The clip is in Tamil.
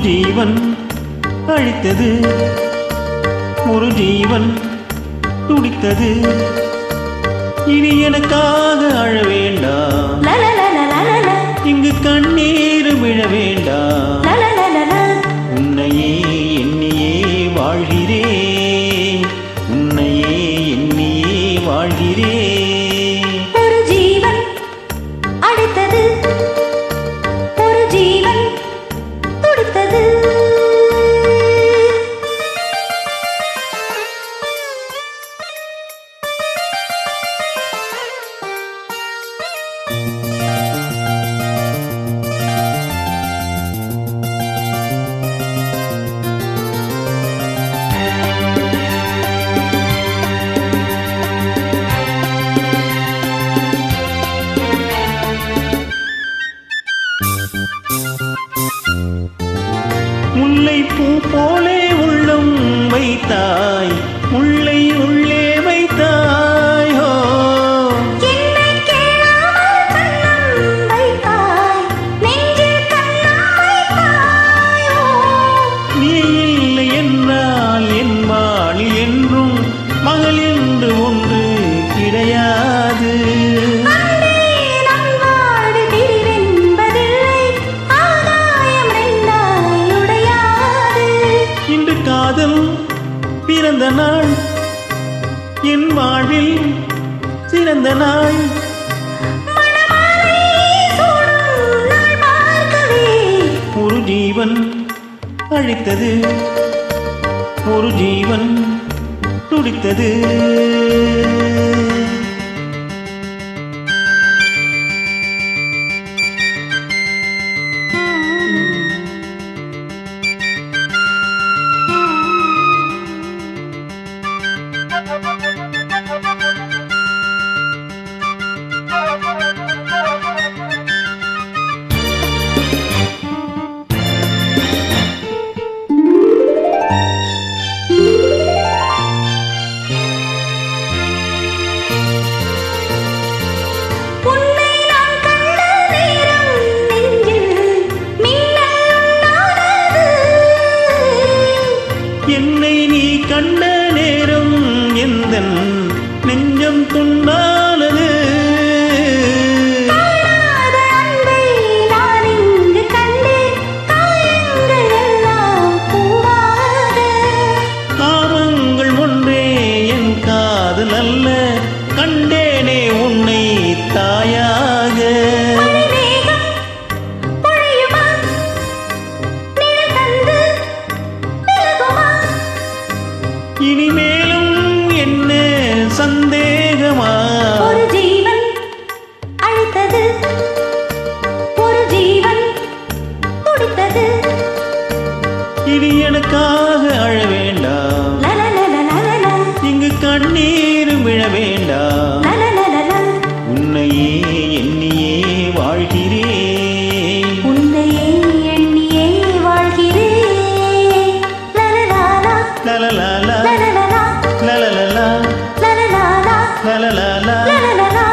ஜீவன் அழித்தது. ஒரு ஜீவன் துடித்தது. இனி எனக்காக அழ வேண்டாம். இங்கு கண்ணீர் விழ வேண்டாம். முல்லை பூ போலே உள்ளம் வைத்தாய் முல்லை உள்ளே பிறந்த நாள். என் வாழ்வில் சிறந்த நாள். ஒரு ஜீவன் அழித்தது. ஒரு ஜீவன் துடித்தது. இனிமேலும் என்ன சந்தேகமா? ஒரு ஜீவன் அழைத்தது. ஒரு ஜீவன் துடித்தது இனி எனக்காக அழ வேண்டாம். இங்கு கண்ணீர் விழ வேண்டாம். 啦啦啦啦。啦啦啦啦